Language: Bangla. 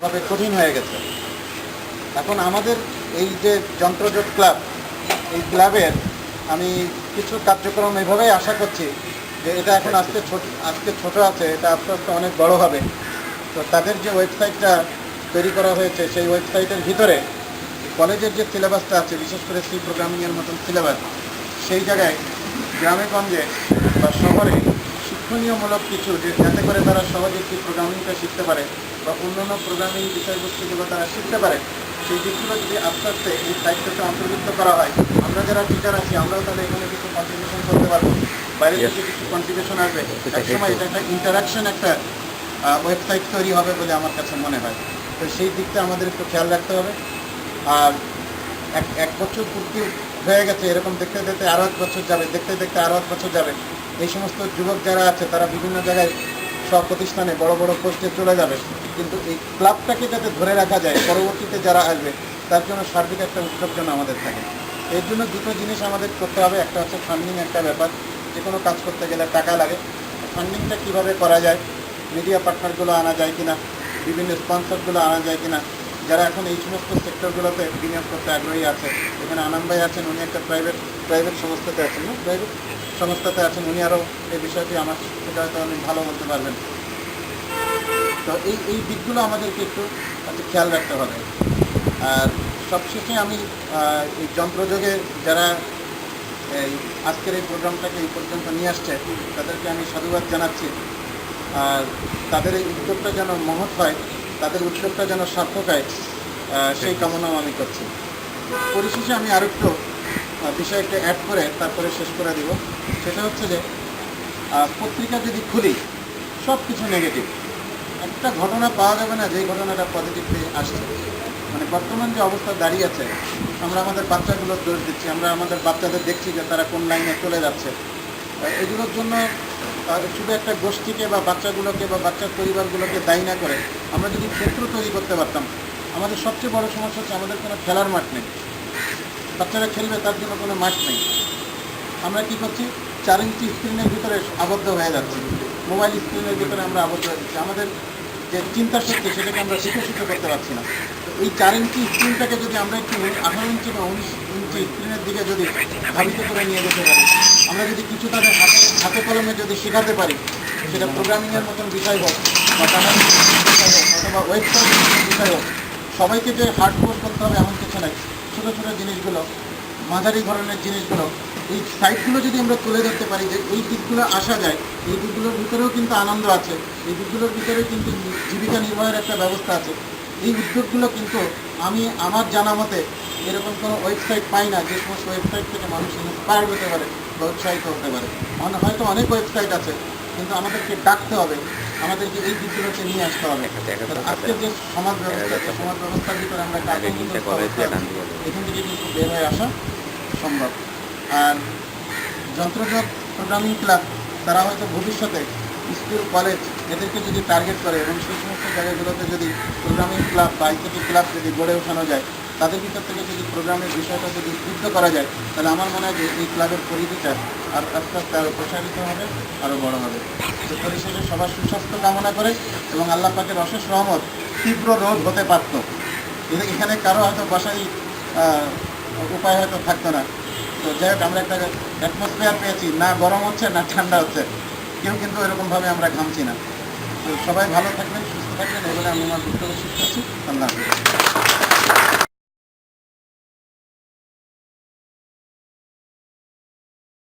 তবে কঠিন হয়ে গেছে। এখন আমাদের এই যে যন্ত্রজোট ক্লাব এই ক্লাবের আমি কিছু কার্যক্রম এভাবেই আশা করছি যে এটা এখন আজকে ছোট আজকে ছোট আছে এটা আস্তে আস্তে অনেক বড় হবে। তো তাদের যে ওয়েবসাইটটা তৈরি করা হয়েছে সেই ওয়েবসাইটের ভিতরে কলেজের যে সিলেবাসটা আছে বিশেষ করে সি প্রোগ্রামিংয়ের মতন সিলেবাস সেই জায়গায় গ্রামে গঞ্জে বা শহরে শিক্ষণীয়মূলক কিছু যে যাতে করে তারা সহজে সি প্রোগ্রামিংটা শিখতে পারে বা অন্যান্য প্রোগ্রামিং বিষয়বস্তুগুলো তারা শিখতে পারে সেই দিকগুলো যদি আস্তে আস্তে এই সাইটটাতে অন্তর্ভুক্ত করা হয় আমরা যারা টিচার আছি আমরাও তাহলে এখানে কিছু কন্ট্রিবিউশন করতে পারব। বাইরে থেকে কিছু কন্ট্রিবিউশন আসবে। একসময় এটা একটা ইন্টারাকশন একটা ওয়েবসাইট তৈরি হবে বলে আমার কাছে মনে হয়। তো সেই দিকটা আমাদের একটু খেয়াল রাখতে হবে। আর এক এক বছর পূর্তি হয়ে গেছে এরকম দেখতে দেখতে আরও এক বছর যাবে দেখতে দেখতে আরও এক বছর যাবে। এই সমস্ত যুবক যারা আছে, তারা বিভিন্ন জায়গায় সব প্রতিষ্ঠানে বড় বড় পোস্টে চলে যাবে। কিন্তু এই ক্লাবটাকে যাতে ধরে রাখা যায়, পরবর্তীতে যারা আসবে, তার জন্য সার্বিক একটা উদ্যোগ যেন আমাদের থাকে। এর জন্য দুটো জিনিস আমাদের করতে হবে। একটা হচ্ছে ফান্ডিং একটা ব্যাপার। যে কোনো কাজ করতে গেলে টাকা লাগে। ফান্ডিংটা কীভাবে করা যায়? মিডিয়া পার্টনারগুলো আনা যায় কিনা? বিভিন্ন স্পন্সরগুলো আনা যায় কিনা? যারা এখন এই সমস্ত সেক্টরগুলোতে বিনিয়োগ করতে আগ্রহী আছে, এখানে আনাম ভাই আছেন, উনি একটা প্রাইভেট প্রাইভেট সংস্থাতে আছেন না প্রাইভেট সংস্থাতে আছেন, উনি আরও এই বিষয়টি আমার থেকে হয়তো অনেক ভালো বলতে পারবেন। তো এই এই দিকগুলো আমাদেরকে একটু খেয়াল রাখতে হবে। আর সবশেষে আমি এই যন্ত্রযোগে যারা এই আজকের এই প্রোগ্রামটাকে এই পর্যন্ত নিয়ে আসছে, তাদেরকে আমি সাধুবাদ জানাচ্ছি। আর তাদের এই উদ্যোগটা যেন মহৎ হয় তাদের উৎসবটা যেন সার্থক হয় সেই কামনাও আমি করছি। পরিশেষে আমি আরেকটু আহ, বিষয়টা অ্যাড করে তারপরে শেষ করে দিব। সেটা হচ্ছে যে পত্রিকা যদি খুলি সব কিছু নেগেটিভ একটা ঘটনা পাওয়া যাবে না যেই ঘটনাটা পজিটিভ পজিটিভলি আসছে। মানে বর্তমান যে অবস্থা দাঁড়িয়ে আছে আমরা আমাদের বাচ্চাগুলোর দোষ দিচ্ছি আমরা আমাদের বাচ্চাদের দেখছি যে তারা কোন লাইনে চলে যাচ্ছে। এগুলোর জন্য শুধু একটা গোষ্ঠীকে বা বাচ্চাগুলোকে বা বাচ্চার পরিবারগুলোকে দায়ী না করে আমরা যদি ক্ষেত্র তৈরি করতে পারতাম, আমাদের সবচেয়ে বড় সমস্যা হচ্ছে আমাদের কোনো খেলার মাঠ নেই। বাচ্চারা খেলবে, তার জন্য কোনো মাঠ নেই। আমরা কি করছি? চার ইঞ্চি স্ক্রিনের ভিতরে আবদ্ধ হয়ে যাচ্ছি। মোবাইল স্ক্রিনের ভিতরে আমরা আবদ্ধ হয়ে যাচ্ছি। আমাদের যে চিন্তা শক্তি, সেটাকে আমরা বিকশিত করতে পারছি না। এই চার ইঞ্চি স্ক্রিনটাকে যদি আমরা একটু আঠারো ইঞ্চি বা উনিশ ইঞ্চি দিকে যদি ধাবিত করে নিয়ে যেতে পারি, আমরা যদি কিছু তাদের হাতে হাতে কলমে যদি শেখাতে পারি, সেটা প্রোগ্রামিংয়ের মতন বিষয় হোক বা হোক, অথবা ওয়েবসাইটের বিষয় হোক, সবাইকে যে হার্ড কোর্স করতে হবে এমন কিছু নাই। ছোটো ছোটো জিনিসগুলো, মাঝারি ধরনের জিনিসগুলো, এই সাইটগুলো যদি আমরা তুলে ধরতে পারি যে এই দিকগুলো আসা যায়, এই দিকগুলোর ভিতরেও কিন্তু আনন্দ আছে, এই দিকগুলোর ভিতরেও কিন্তু জীবিকা নির্বাহের একটা ব্যবস্থা আছে। এই উদ্যোগগুলো কিন্তু আমি আমার জানা মতে এরকম কোনো ওয়েবসাইট পাই না যে সমস্ত ওয়েবসাইট থেকে মানুষ ইন্সপায়ার্ড হতে পারে বা উৎসাহিত হতে পারে। মানে হয়তো অনেক ওয়েবসাইট আছে কিন্তু আমাদেরকে ডাকতে হবে আমাদেরকে এই দিকগুলোকে নিয়ে আসতে হবে। আজকে যে সমাজ ব্যবস্থা সমাজ ব্যবস্থার ভিতরে আমরা এখান থেকে কিন্তু বের হয়ে আসা সম্ভব। আর যন্ত্রজাত প্রোগ্রামিং ক্লাব তারা হয়তো ভবিষ্যতে স্কুল কলেজ এদেরকে যদি টার্গেট করে এবং সেই সমস্ত জায়গাগুলোতে যদি প্রোগ্রামিং ক্লাব বা আইসিটি ক্লাব যদি গড়ে ওঠানো যায়, তাদের ভিতর থেকে যদি প্রোগ্রামের বিষয়টা যদি উদ্বুদ্ধ করা যায়, তাহলে আমার মনে হয় যে এই ক্লাবের পরিধিটা আর আস্তে আস্তে আরও প্রসারিত হবে আরও বড় হবে। তো পরিশেষে সবার সুস্বাস্থ্য কামনা করে এবং আল্লাহ পাকের অশেষ রহমত তীব্র রোগ হতে পারত। এখানে কারও হয়তো বসাই উপায় হয়তো থাকতো না। তো যাই হোক, আমরা একটা অ্যাটমসফিয়ার পেয়েছি, না গরম হচ্ছে, না ঠান্ডা হচ্ছে। কেউ কিন্তু এরকমভাবে আমরা ঘামছি না। তো সবাই ভালো থাকবেন, সুস্থ থাকবেন, এবারে আমি আমার বক্তব্য শেষ করছি। আল্লাহ